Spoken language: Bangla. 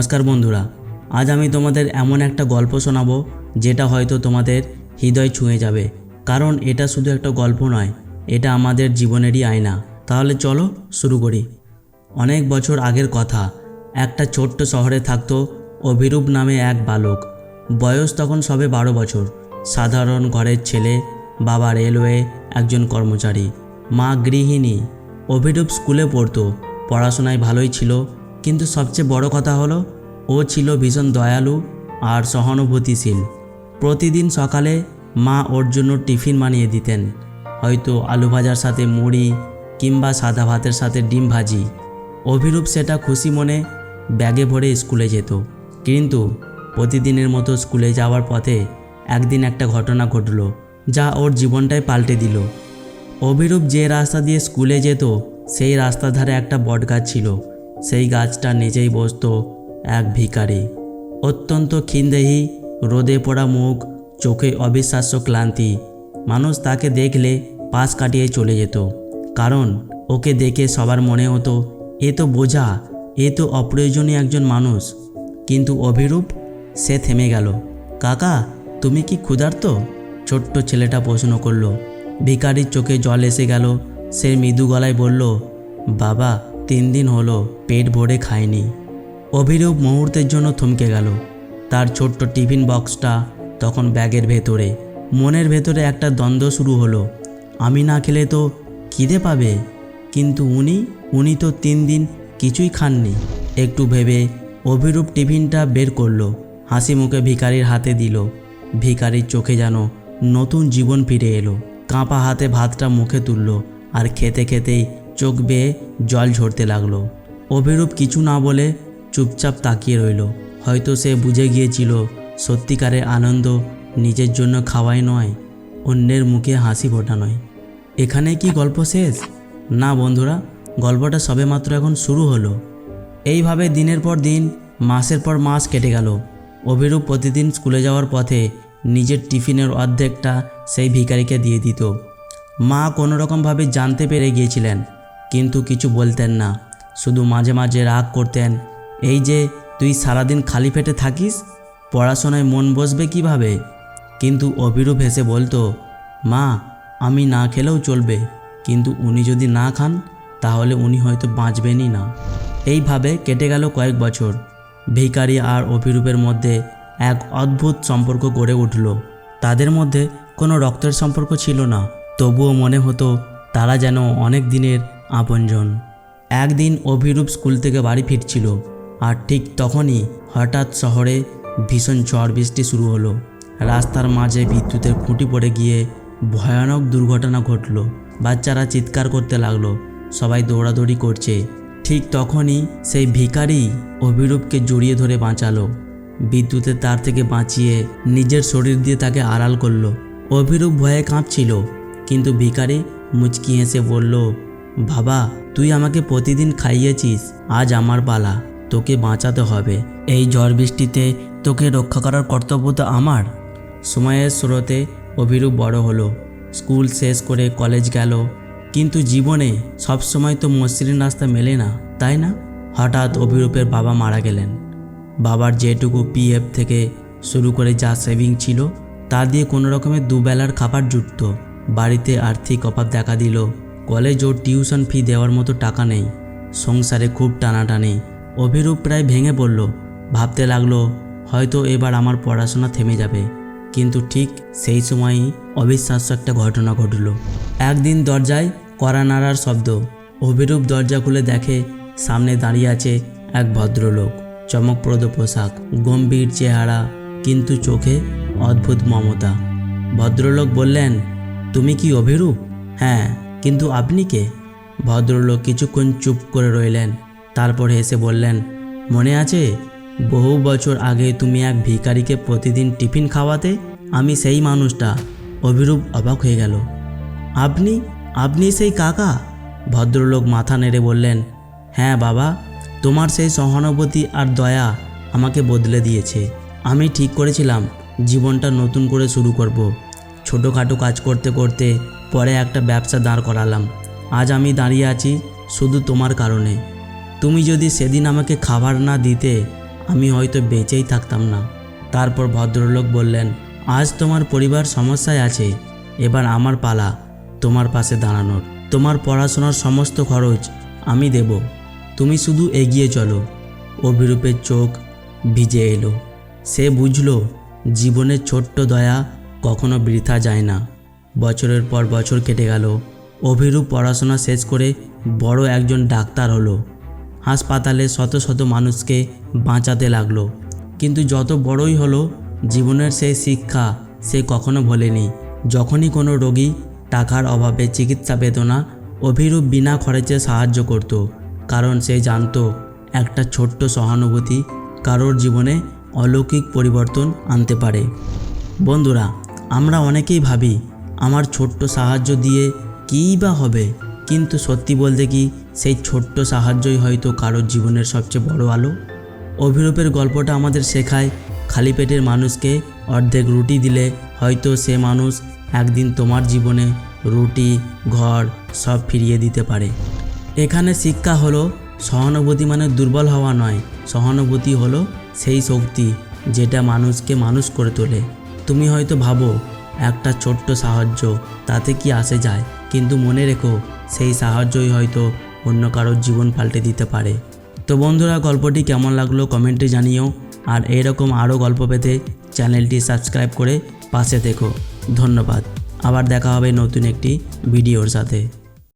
নমস্কার বন্ধুরা, আজ আমি তোমাদের এমন একটা গল্প শোনাবো যেটা হয়তো তোমাদের হৃদয় ছুঁয়ে যাবে। কারণ এটা শুধু একটা গল্প নয়, এটা আমাদের জীবনেরই আয়না। তাহলে চলো শুরু করি। অনেক বছর আগের কথা, একটা ছোট্ট শহরে থাকতো অভিরূপ নামে এক বালক। বয়স তখন সবে বারো বছর। সাধারণ ঘরের ছেলে, বাবা রেলওয়ে, একজন কর্মচারী। মা গৃহিণী। অভিরূপ স্কুলে পড়তো, পড়াশোনায় ভালোই ছিল। কিন্তু সবচেয়ে বড় কথা হলো, ও ছিল ভীষণ দয়ালু আর সহানুভূতিশীল। প্রতিদিন সকালে মা ওর জন্য টিফিন বানিয়ে দিতেন। হয়তো আলু ভাজার সাথে মুড়ি কিংবা সাদা ভাতের সাথে ডিম ভাজি। অভিরূপ সেটা খুশি মনে ব্যাগে ভরে স্কুলে যেত। কিন্তু প্রতিদিনের মতো স্কুলে যাওয়ার পথে একদিন একটা ঘটনা ঘটলো যা ওর জীবনটাই পাল্টে দিল। অভিরূপ যে রাস্তা দিয়ে স্কুলে যেত, সেই রাস্তার ধারে একটা বটগাছ ছিল। সেই গাছটা নিচেই বসতো এক ভিখারি। অত্যন্ত ক্ষীণদেহী, রোদে পড়া মুখ, চোখে অবিশ্বাস্য ক্লান্তি। মানুষ তাকে দেখলে পাশ কাটিয়ে চলে যেত। কারণ ওকে দেখে সবার মনে হতো, এ তো বোঝা, এ তো অপ্রয়োজনীয় একজন মানুষ। কিন্তু অভিরূপ, সে থেমে গেল। কাকা, তুমি কি ক্ষুধার্ত? ছোট্ট ছেলেটা প্রশ্ন করল। ভিখারির চোখে জল এসে গেল। সে মৃদু গলায় বলল, বাবা তিন দিন হলো পেট ভরে খায়নি। অভিরূপ মুহূর্তের জন্য থমকে গেল। তার ছোট্ট টিফিন বক্সটা তখন ব্যাগের ভেতরে, মনের ভেতরে একটা দ্বন্দ্ব শুরু হলো। আমি না খেলে তো খিদে পাবে। কিন্তু উনি উনি তো তিন দিন কিছুই খাননি। একটু ভেবে অভিরূপ টিফিনটা বের করল, হাসি মুখে ভিখারির হাতে দিল। ভিখারির চোখে যেন নতুন জীবন ফিরে এলো। কাঁপা হাতে ভাতটা মুখে তুলল আর খেতে খেতেই চোখ বেয়ে জল ঝরতে লাগল। অভিরূপ কিছু না বলে চুপচাপ তাকিয়ে রইল। হয়তো সে বুঝে গিয়েছিল সত্যিকারের আনন্দ নিজের জন্য খাওয়াই নয়, অন্যের মুখে হাসি ফোটা নয়। এখানে কি গল্প শেষ? না বন্ধুরা, গল্পটা সবেমাত্র এখন শুরু হলো। এইভাবে দিনের পর দিন, মাসের পর মাস কেটে গেল। অভিরূপ প্রতিদিন স্কুলে যাওয়ার পথে নিজের টিফিনের অর্ধেকটা সেই ভিখারিকে দিয়ে দিত। মা কোনো রকমভাবে জানতে পেরে গিয়েছিলেন। কিন্তু কিছু বলতেন না, শুধু মাঝে মাঝে রাগ করতেন। এই যে, তুই সারাদিন খালি পেটে থাকিস? পড়াশোনায় মন বসবে কীভাবে? কিন্তু অভিরূপ হেসে বলতো, মা, আমি না খেলেও চলবে। কিন্তু উনি যদি না খান, তাহলে উনি হয়তো বাঁচবেনই না। এইভাবে কেটে গেল কয়েক বছর। ভিখারি আর অভিরূপের মধ্যে এক অদ্ভুত সম্পর্ক গড়ে উঠল। তাদের মধ্যে কোনো রক্তের সম্পর্ক ছিল না। তবুও মনে হতো, তারা যেন অনেক দিনের আপনজন। একদিন অভিরূপ স্কুল থেকে বাড়ি ফিরছিল আর ঠিক তখনই হঠাৎ শহরে ভীষণ ঝড় বৃষ্টি শুরু হলো। রাস্তার মাঝে বিদ্যুতের খুঁটি পড়ে গিয়ে ভয়ানক দুর্ঘটনা ঘটল। বাচ্চারা চিৎকার করতে লাগল, সবাই দৌড়াদৌড়ি করছে। ঠিক তখনই সেই ভিখারি অভিরূপকে জড়িয়ে ধরে বাঁচালো। বিদ্যুতের তার থেকে বাঁচিয়ে নিজের শরীর দিয়ে তাকে আড়াল করল। অভিরূপ ভয়ে কাঁপছিল, কিন্তু ভিখারি মুচকি হেসে বলল বাবা, তুই আমাকে প্রতিদিন খাইয়েছিস, আজ আমার পালা, তোকে বাঁচাতে হবে। এই ঝড় বৃষ্টিতে তোকে রক্ষা করার কর্তব্য তো আমার। সময়ের স্রোতে অভিরূপ বড় হলো। স্কুল শেষ করে কলেজ গেল। কিন্তু জীবনে সবসময় তো মসৃণ রাস্তা মেলে না, তাই না? হঠাৎ অভিরূপের বাবা মারা গেলেন। বাবার যেটুকু পিএফ থেকে শুরু করে যা সেভিং ছিল, তা দিয়ে কোনো রকমের দুবেলার খাবার জুটত। বাড়িতে আর্থিক অভাব দেখা দিল। কলেজ ও টিউশন ফি দেওয়ার মতো টাকা নেই। সংসারে খুব টানাটানি। অভিরূপ প্রায় ভেঙে পড়ল। ভাবতে লাগল, হয়তো এবার আমার পড়াশোনা থেমে যাবে। কিন্তু ঠিক সেই সময়ই অবিশ্বাস্য একটা ঘটনা ঘটল। একদিন দরজায় কড়া নাড়ার শব্দ। অভিরূপ দরজা খুলে দেখে সামনে দাঁড়িয়ে আছে এক ভদ্রলোক। চমকপ্রদ পোশাক, গম্ভীর চেহারা, কিন্তু চোখে অদ্ভুত মমতা। ভদ্রলোক বললেন, তুমি কি অভিরূপ? হ্যাঁ। কিন্তু আপনি কে ভদ্রলোক কিছুক্ষণ চুপ করে রইলেন। তারপর এসে বললেন, মনে আছে, বহু বছর আগে তুমি এক ভিখারিকে প্রতিদিন টিফিন খাওয়াতে? আমি সেই মানুষটা। অভিরূপ অবাক হয়ে গেল। আপনি? আপনি সেই কাকা? ভদ্রলোক মাথা নেড়ে বললেন হ্যাঁ বাবা, তোমার সেই সহানুভূতি আর দয়া আমাকে বদলে দিয়েছে। আমি ঠিক করেছিলাম, জীবনটা নতুন করে শুরু করব। ছোটোখাটো কাজ করতে করতে পরে একটা ব্যবসা দাঁড় করালাম। আজ আমি দাঁড়িয়ে আছি শুধু তোমার কারণে। তুমি যদি সেদিন আমাকে খাবার না দিতে, আমি হয়তো বেঁচেই থাকতাম না। তারপর ভদ্রলোক বললেন, আজ তোমার পরিবার সমস্যায় আছে, এবার আমার পালা, তোমার পাশে দাঁড়ানোর। তোমার পড়াশোনার সমস্ত খরচ আমি দেব। তুমি শুধু এগিয়ে চলো। অভিরূপের চোখ ভিজে এলো। সে বুঝলো, জীবনের ছোট্ট দয়া কখনো বৃথা যায় না। বছরের পর বছর কেটে গেল। অভিরূপ পড়াশোনা শেষ করে বড় একজন ডাক্তার হলো। হাসপাতালে শত শত মানুষকে বাঁচাতে লাগল। কিন্তু যত বড়ই হলো, জীবনের সেই শিক্ষা সে কখনো ভোলেনি। যখনই কোনো রোগী টাকার অভাবে চিকিৎসা পেত না, অভিরূপ বিনা খরচে সাহায্য করত। কারণ সে জানতো, একটা ছোট্ট সহানুভূতি কারোর জীবনে অলৌকিক পরিবর্তন আনতে পারে। বন্ধুরা, আমরা অনেকেই ভাবি আমার ছোট্ট সাহায্য দিয়ে কী বা হবে? কিন্তু সত্যি বলতে কি, সেই ছোট্ট সাহায্যই হয়তো কারোর জীবনের সবচেয়ে বড় আলো। অভিরূপের গল্পটা আমাদের শেখায়, খালি পেটের মানুষকে অর্ধেক রুটি দিলে হয়তো সে মানুষ একদিন তোমার জীবনে রুটি, ঘর সব ফিরিয়ে দিতে পারে। এখানে শিক্ষা হলো, সহানুভূতি মানে দুর্বল হওয়া নয়, সহানুভূতি হলো সেই শক্তি যেটা মানুষকে মানুষ করে তোলে। তুমি হয়তো ভাবো একটা ছোট্ট সাহায্য, তাতে কি আসে যায়? কিন্তু মনে রেখো, সেই সাহায্যই হয়তো অন্য কারোর জীবন পাল্টে দিতে পারে। তো বন্ধুরা, গল্পটি কেমন লাগল কমেন্টে জানিও। আর এরকম আরও গল্প পেতে চ্যানেলটি সাবস্ক্রাইব করে পাশে থেকো। ধন্যবাদ। আবার দেখা হবে নতুন একটি ভিডিওর সাথে।